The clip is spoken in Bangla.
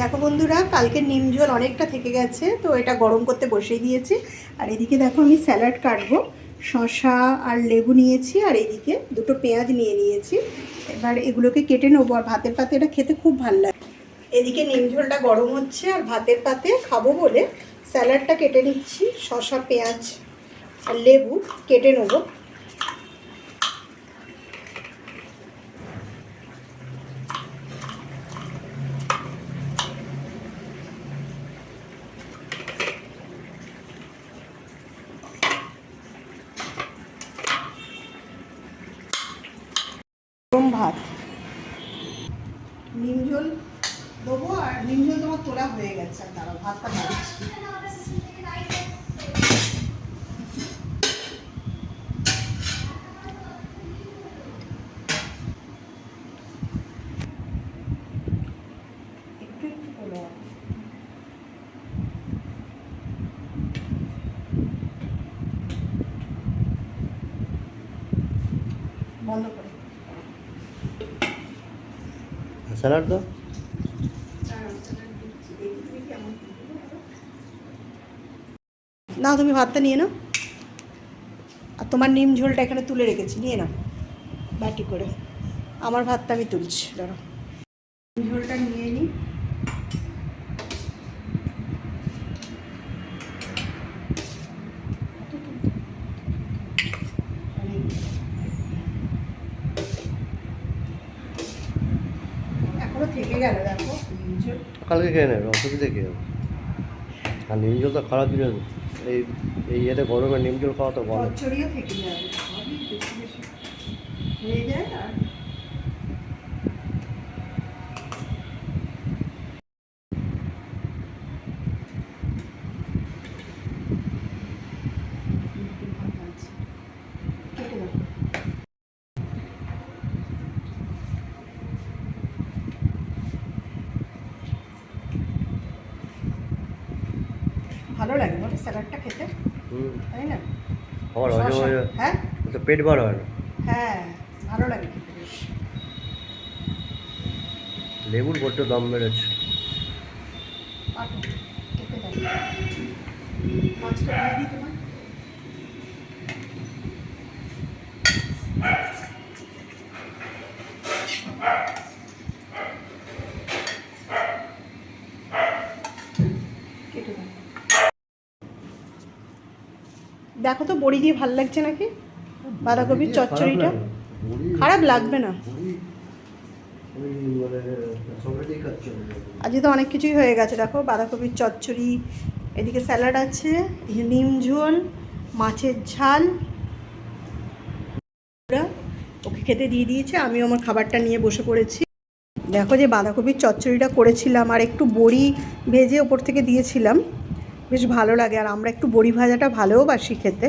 দেখো বন্ধুরা, কালকে নিম ঝোল অনেকটা থেকে গেছে, তো এটা গরম করতে বসিয়ে দিয়েছি। আর এদিকে দেখো আমি স্যালাড কাটবো, শসা আর লেবু নিয়েছি, আর এদিকে দুটো পেঁয়াজ নিয়ে নিয়েছি। এবার এগুলোকে কেটে নেব, আর ভাতের পাতে এটা খেতে খুব ভালো লাগে। এদিকে নিম ঝোলটা গরম হচ্ছে, আর ভাতের পাতে খাব বলে স্যালাডটা কেটে নিচ্ছি, শসা, পেঁয়াজ আর লেবু কেটে নেব। গরম ভাত। নিম ঝোল দেবো আর নিম ঝোল তোমার তোলা হয়ে গেছে। আর দাঁড়াও, ভাতটা করে বন্ধ করে। স্যালাড দাও। না, তুমি ভাতটা নিয়ে নাও। আর তোমার নিম ঝোলটা এখানে তুলে রেখেছি, নিয়ে নাও। বাটি করে। আমার ভাতটা আমি তুলছি ধরো নিম ঝোলটা নিয়ে নিই এখনও থেকে গেল দেখো। কালকে খেয়ে নেবে অসুবিধা খেয়ে নেবে আর নিম জল তো খারাপ জিনিস এই এই ইয়েতে গরমে নিম জল খাওয়া তো ভালো থেকে যাবে সবই বেশি বেশি হয়ে যায় আর কেটে দাও। ভালো লাগে মানে স্যালাডটা খেতে। হুম। তাই না? হ্যাঁ? তো পেট বার হয় হ্যাঁ ভালো লাগে খেতে বেশ। লেবুর বড্ড দাম বেড়েছে। মাছটা দিয়ে দিই তোমার দেখো তো বড়ি দিয়ে ভালো লাগছে নাকি? বাঁধাকপির চচ্চড়িটা? খারাপ লাগবে না। আজকে তো অনেক কিছুই হয়ে গেছে দেখো বাঁধাকপির চচ্চড়ি এদিকে স্যালাড আছে নিম ঝোল মাছের ঝাল। ওকে খেতে দিয়ে দিয়েছে আমি আমার খাবারটা নিয়ে বসে পড়েছি। দেখো যে বাঁধাকপির চচ্চড়িটা করেছিলাম আর একটু বড়ি ভেজে ওপর থেকে দিয়েছিলাম। বেশ ভালো লাগে আর আমরা একটু বড়ি ভাজাটা ভালোও বাসি খেতে।